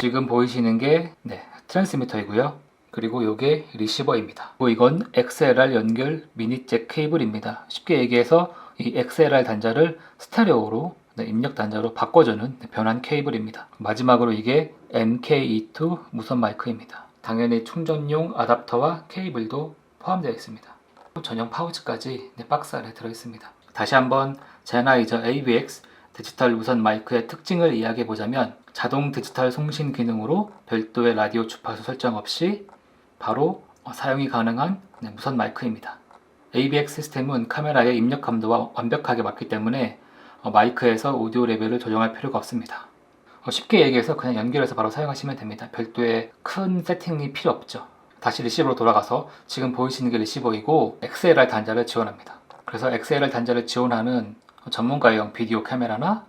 지금 보이시는 게 네, 트랜스미터이고요. 그리고 이게 리시버입니다. 그리고 이건 XLR 연결 미니잭 케이블입니다. 쉽게 얘기해서 이 XLR 단자를 스테레오로 네, 입력 단자로 바꿔주는 네, 변환 케이블입니다. 마지막으로 이게 MK2 무선 마이크입니다. 당연히 충전용 아답터와 케이블도 포함되어 있습니다. 전용 파우치까지 네, 박스 안에 들어있습니다. 다시 한번 제나이저 AVX 디지털 무선 마이크의 특징을 이야기해 보자면 자동 디지털 송신 기능으로 별도의 라디오 주파수 설정 없이 바로 어, 사용이 가능한 네, 무선 마이크입니다. AVX 시스템은 카메라의 입력 감도와 완벽하게 맞기 때문에 어, 마이크에서 오디오 레벨을 조정할 필요가 없습니다. 어, 쉽게 얘기해서 그냥 연결해서 바로 사용하시면 됩니다. 별도의 큰 세팅이 필요 없죠. 다시 리시버로 돌아가서 지금 보이시는 게 리시버이고 XLR 단자를 지원합니다. 그래서 XLR 단자를 지원하는 전문가용 비디오 카메라나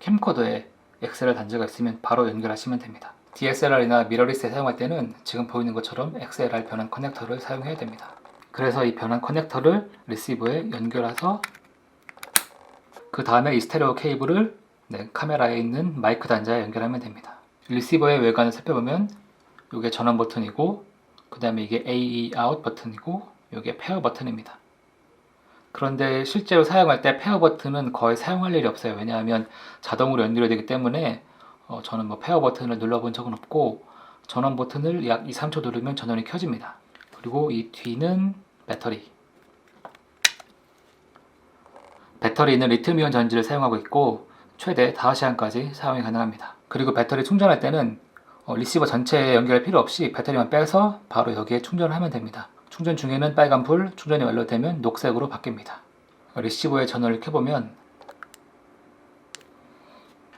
캠코더에 XLR 단자가 있으면 바로 연결하시면 됩니다. DSLR이나 미러리스에 사용할 때는 지금 보이는 것처럼 XLR 변환 커넥터를 사용해야 됩니다. 그래서 이 변환 커넥터를 리시버에 연결해서 그 다음에 이 스테레오 케이블을 네, 카메라에 있는 마이크 단자에 연결하면 됩니다. 리시버의 외관을 살펴보면 이게 전원 버튼이고 그 다음에 이게 AE out 버튼이고 이게 페어 버튼입니다. 그런데 실제로 사용할 때 페어 버튼은 거의 사용할 일이 없어요. 왜냐하면 자동으로 연결이 되기 때문에 어, 저는 뭐 페어 버튼을 눌러본 적은 없고 전원 버튼을 약 2, 3초 누르면 전원이 켜집니다. 그리고 이 뒤는 배터리. 배터리는 리튬이온 전지를 사용하고 있고 최대 5시간까지 사용이 가능합니다. 그리고 배터리 충전할 때는 어, 리시버 전체에 연결할 필요 없이 배터리만 빼서 바로 여기에 충전을 하면 됩니다. 충전 중에는 빨간 불, 충전이 완료되면 녹색으로 바뀝니다. 리시버의 전원을 켜보면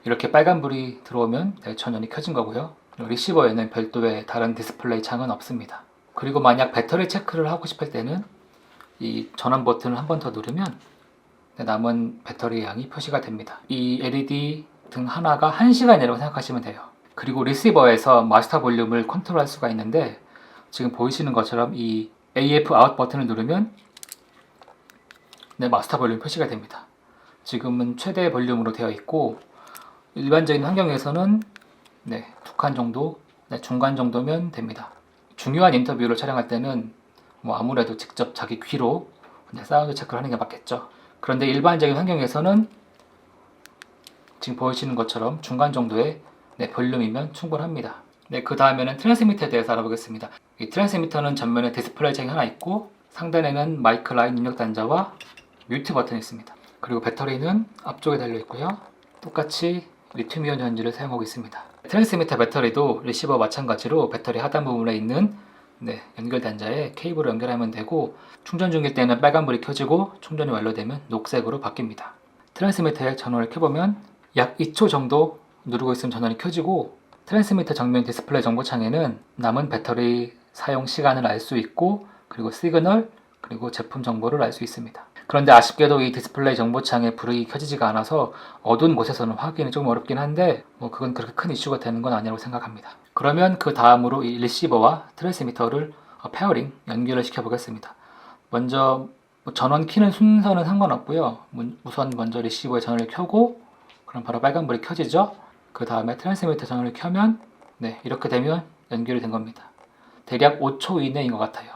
이렇게 빨간 불이 들어오면 네, 전원이 켜진 거고요. 리시버에는 별도의 다른 디스플레이 창은 없습니다. 그리고 만약 배터리 체크를 하고 싶을 때는 이 전원 버튼을 한 번 더 누르면 네, 남은 배터리 양이 표시가 됩니다. 이 LED 등 하나가 1시간이라고 생각하시면 돼요. 그리고 리시버에서 마스터 볼륨을 컨트롤 할 수가 있는데 지금 보이시는 것처럼 이 AF 아웃 버튼을 누르면 네, 마스터 볼륨 표시가 됩니다. 지금은 최대 볼륨으로 되어 있고 일반적인 환경에서는 네, 두 칸 정도, 네, 중간 정도면 됩니다. 중요한 인터뷰를 촬영할 때는 뭐 아무래도 직접 자기 귀로 네, 사운드 체크를 하는 게 맞겠죠. 그런데 일반적인 환경에서는 지금 보이시는 것처럼 중간 정도의 네, 볼륨이면 충분합니다. 네, 그 다음에는 트랜스미터에 대해서 알아보겠습니다. 이 트랜스미터는 전면에 디스플레이 창이 하나 있고 상단에는 마이크 라인 입력 단자와 뮤트 버튼이 있습니다. 그리고 배터리는 앞쪽에 달려 있고요. 똑같이 리튬이온 전지를 사용하고 있습니다. 트랜스미터 배터리도 리시버와 마찬가지로 배터리 하단 부분에 있는 네, 연결 단자에 케이블을 연결하면 되고 충전 중일 때는 빨간불이 켜지고 충전이 완료되면 녹색으로 바뀝니다. 트랜스미터의 전원을 켜보면 약 2초 정도 누르고 있으면 전원이 켜지고 트랜스미터 정면 디스플레이 정보 창에는 남은 배터리 사용 시간을 알 수 있고 그리고 시그널 그리고 제품 정보를 알 수 있습니다. 그런데 아쉽게도 이 디스플레이 정보창에 불이 켜지지가 않아서 어두운 곳에서는 확인이 좀 어렵긴 한데 뭐 그건 그렇게 큰 이슈가 되는 건 아니라고 생각합니다. 그러면 그 다음으로 이 리시버와 트랜스미터를 어, 페어링 연결을 시켜 보겠습니다. 먼저 뭐 전원 키는 순서는 상관없고요. 문- 우선 먼저 리시버의 전원을 켜고 그럼 바로 빨간불이 켜지죠. 그 다음에 트랜스미터 전원을 켜면 네 이렇게 되면 연결이 된 겁니다. 대략 5초 이내인 것 같아요.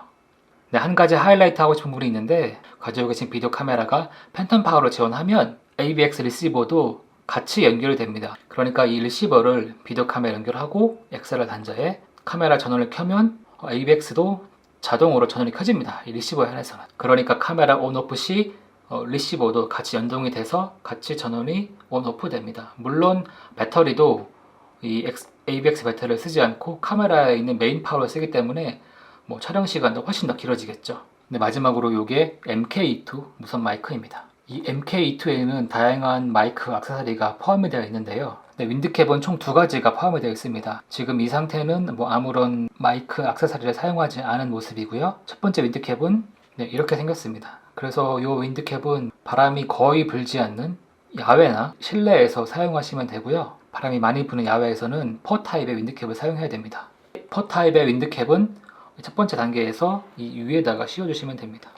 네, 한 가지 하이라이트 하고 싶은 부분이 있는데 가지고 계신 비디오 카메라가 팬텀 파워를 지원하면 AVX 리시버도 같이 연결이 됩니다. 그러니까 이 리시버를 비디오 카메라 연결하고 XLR 단자에 카메라 전원을 켜면 AVX도 자동으로 전원이 켜집니다. 이 리시버에 한해서는. 그러니까 카메라 온오프 시 어, 리시버도 같이 연동이 돼서 같이 전원이 온오프 됩니다. 물론 배터리도 이 X- AVX 배터리를 쓰지 않고 카메라에 있는 메인 파워를 쓰기 때문에 뭐 촬영 시간도 훨씬 더 길어지겠죠. 네, 마지막으로 이게 MK2 무선 마이크입니다. 이 MK2에는 다양한 마이크 액세서리가 포함이 되어 있는데요. 네, 윈드캡은 총 두 가지가 포함이 되어 있습니다. 지금 이 상태는 뭐 아무런 마이크 액세서리를 사용하지 않은 모습이고요. 첫 번째 윈드캡은 네, 이렇게 생겼습니다. 그래서 이 윈드캡은 바람이 거의 불지 않는 야외나 실내에서 사용하시면 되고요. 바람이 많이 부는 야외에서는 퍼 타입의 윈드캡을 사용해야 됩니다. 퍼 타입의 윈드캡은 첫 번째 단계에서 이 위에다가 씌워주시면 됩니다.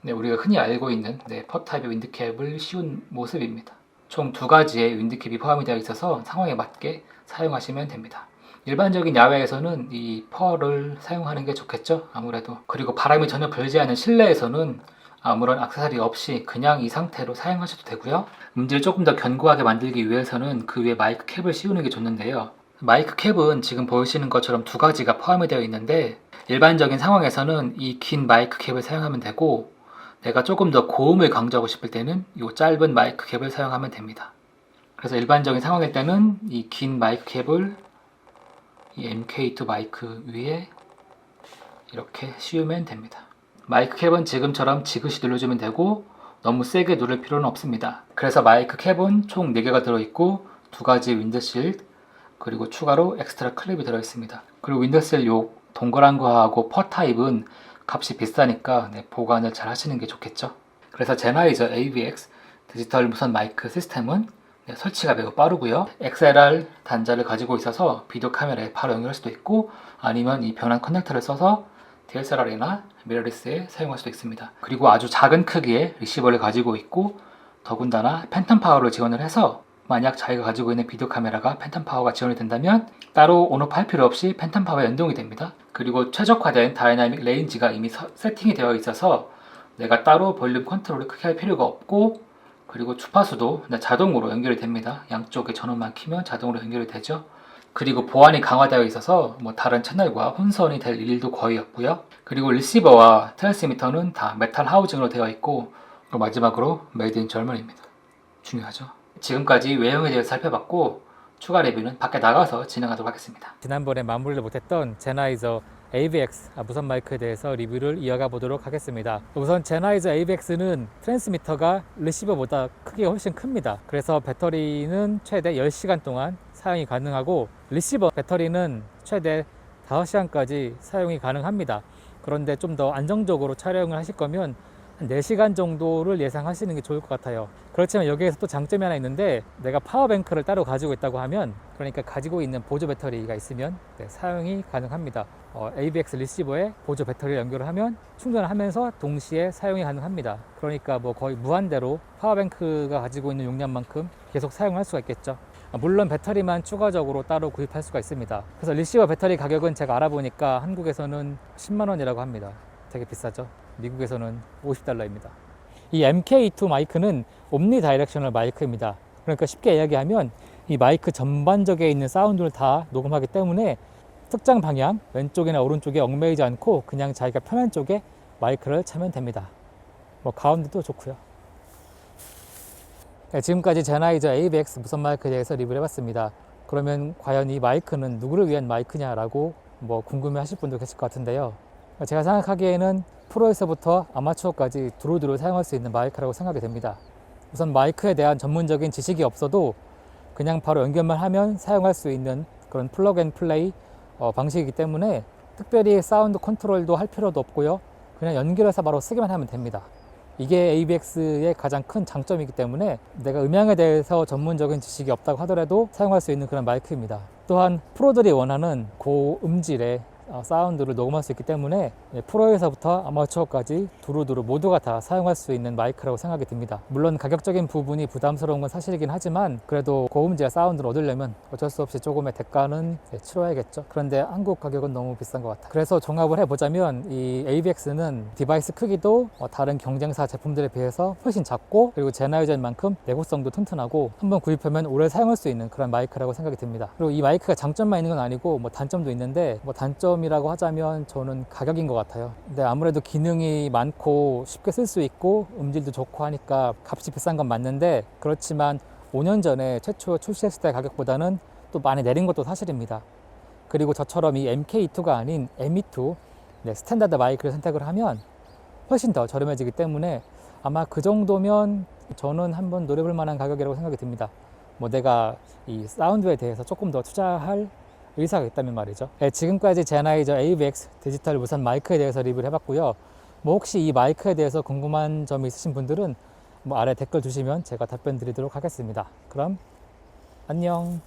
네, 우리가 흔히 알고 있는 네, 퍼 타입의 윈드캡을 씌운 모습입니다. 총 두 가지의 윈드캡이 포함이 되어 있어서 상황에 맞게 사용하시면 됩니다. 일반적인 야외에서는 이 펄을 사용하는 게 좋겠죠. 아무래도 그리고 바람이 전혀 불지 않은 실내에서는 아무런 악세사리 없이 그냥 이 상태로 사용하셔도 되고요. 음질을 조금 더 견고하게 만들기 위해서는 그 위에 마이크 캡을 씌우는 게 좋는데요. 마이크 캡은 지금 보이시는 것처럼 두 가지가 포함이 되어 있는데 일반적인 상황에서는 이 긴 마이크 캡을 사용하면 되고 내가 조금 더 고음을 강조하고 싶을 때는 이 짧은 마이크 캡을 사용하면 됩니다. 그래서 일반적인 상황일 때는 이 긴 마이크 캡을 이 MK2 마이크 위에 이렇게 씌우면 됩니다. 마이크 캡은 지금처럼 지그시 눌러주면 되고 너무 세게 누를 필요는 없습니다. 그래서 마이크 캡은 총 4개가 들어있고 두 가지 윈드실드 그리고 추가로 엑스트라 클립이 들어있습니다. 그리고 윈드실 요 동그란 거하고 퍼 타입은 값이 비싸니까 네, 보관을 잘 하시는 게 좋겠죠. 그래서 제나이저 AVX 디지털 무선 마이크 시스템은 네, 설치가 매우 빠르고요. XLR 단자를 가지고 있어서 비디오 카메라에 바로 연결할 수도 있고 아니면 이 변환 커넥터를 써서 DSLR이나 미러리스에 사용할 수도 있습니다. 그리고 아주 작은 크기의 리시버를 가지고 있고 더군다나 팬텀 파워를 지원을 해서 만약 자기가 가지고 있는 비디오 카메라가 팬텀 파워가 지원이 된다면 따로 온오프 할 필요 없이 팬텀 파워에 연동이 됩니다. 그리고 최적화된 다이나믹 레인지가 이미 서- 세팅이 되어 있어서 내가 따로 볼륨 컨트롤을 크게 할 필요가 없고 그리고 주파수도 자동으로 연결이 됩니다. 양쪽에 전원만 키면 자동으로 연결이 되죠. 그리고 보안이 강화되어 있어서 뭐 다른 채널과 혼선이 될 일도 거의 없고요. 그리고 리시버와 트랜스미터는 다 메탈 하우징으로 되어 있고 마지막으로 메이드 인 절먼입니다. 중요하죠. 지금까지 외형에 대해서 살펴봤고 추가 리뷰는 밖에 나가서 진행하도록 하겠습니다. 지난번에 마무리를 못했던 제나이저 AVX 아, 무선 마이크에 대해서 리뷰를 이어가 보도록 하겠습니다. 우선 제나이저 AVX는 트랜스미터가 리시버보다 크기가 훨씬 큽니다. 그래서 배터리는 최대 10시간 동안 사용이 가능하고 리시버 배터리는 최대 5시간까지 사용이 가능합니다. 그런데 좀 더 안정적으로 촬영을 하실 거면 한 4시간 정도를 예상하시는 게 좋을 것 같아요. 그렇지만 여기에서 또 장점이 하나 있는데 내가 파워뱅크를 따로 가지고 있다고 하면 그러니까 가지고 있는 보조 배터리가 있으면 네, 사용이 가능합니다. 어, AVX 리시버에 보조 배터리를 연결을 하면 충전을 하면서 동시에 사용이 가능합니다. 그러니까 뭐 거의 무한대로 파워뱅크가 가지고 있는 용량만큼 계속 사용할 수가 있겠죠. 아, 물론 배터리만 추가적으로 따로 구입할 수가 있습니다. 그래서 리시버 배터리 가격은 제가 알아보니까 한국에서는 10만 원이라고 합니다. 되게 비싸죠. 미국에서는 50달러입니다. 이 MK2 마이크는 옴니 다이렉셔널 마이크입니다. 그러니까 쉽게 이야기하면 이 마이크 전반적에 있는 사운드를 다 녹음하기 때문에 특정 방향, 왼쪽이나 오른쪽에 얽매이지 않고 그냥 자기가 편한 쪽에 마이크를 차면 됩니다. 뭐 가운데도 좋고요. 네, 지금까지 제나이저 AVX 무선 마이크에 대해서 리뷰를 해봤습니다. 그러면 과연 이 마이크는 누구를 위한 마이크냐라고 뭐 궁금해 하실 분도 계실 것 같은데요. 제가 생각하기에는 프로에서부터 아마추어까지 두루두루 사용할 수 있는 마이크라고 생각이 됩니다. 우선 마이크에 대한 전문적인 지식이 없어도 그냥 바로 연결만 하면 사용할 수 있는 그런 플러그 앤 플레이 어, 방식이기 때문에 특별히 사운드 컨트롤도 할 필요도 없고요. 그냥 연결해서 바로 쓰기만 하면 됩니다. 이게 ABX의 가장 큰 장점이기 때문에 내가 음향에 대해서 전문적인 지식이 없다고 하더라도 사용할 수 있는 그런 마이크입니다. 또한 프로들이 원하는 고음질의 어, 사운드를 녹음할 수 있기 때문에 예, 프로에서부터 아마추어까지 두루두루 모두가 다 사용할 수 있는 마이크라고 생각이 듭니다. 물론 가격적인 부분이 부담스러운 건 사실이긴 하지만 그래도 고음질의 사운드를 얻으려면 어쩔 수 없이 조금의 대가는 예, 치러야겠죠. 그런데 한국 가격은 너무 비싼 것 같아요. 그래서 종합을 해보자면 이 AVX는 디바이스 크기도 어, 다른 경쟁사 제품들에 비해서 훨씬 작고 그리고 제나이저만큼 내구성도 튼튼하고 한번 구입하면 오래 사용할 수 있는 그런 마이크라고 생각이 듭니다. 그리고 이 마이크가 장점만 있는 건 아니고 뭐 단점도 있는데 뭐 단점 이라고 하자면 저는 가격인 것 같아요. 근데 아무래도 기능이 많고 쉽게 쓸 수 있고 음질도 좋고 하니까 값이 비싼 건 맞는데 그렇지만 5년 전에 최초 출시했을 때 가격보다는 또 많이 내린 것도 사실입니다. 그리고 저처럼 이 MK2가 아닌 M2 네, 스탠다드 마이크를 선택을 하면 훨씬 더 저렴해지기 때문에 아마 그 정도면 저는 한번 노려볼 만한 가격이라고 생각이 듭니다. 뭐 내가 이 사운드에 대해서 조금 더 투자할 의사가 있다면 말이죠. 네, 지금까지 제나이저 AVX 디지털 무선 마이크에 대해서 리뷰를 해봤고요. 뭐 혹시 이 마이크에 대해서 궁금한 점이 있으신 분들은 뭐 아래 댓글 주시면 제가 답변 드리도록 하겠습니다. 그럼 안녕.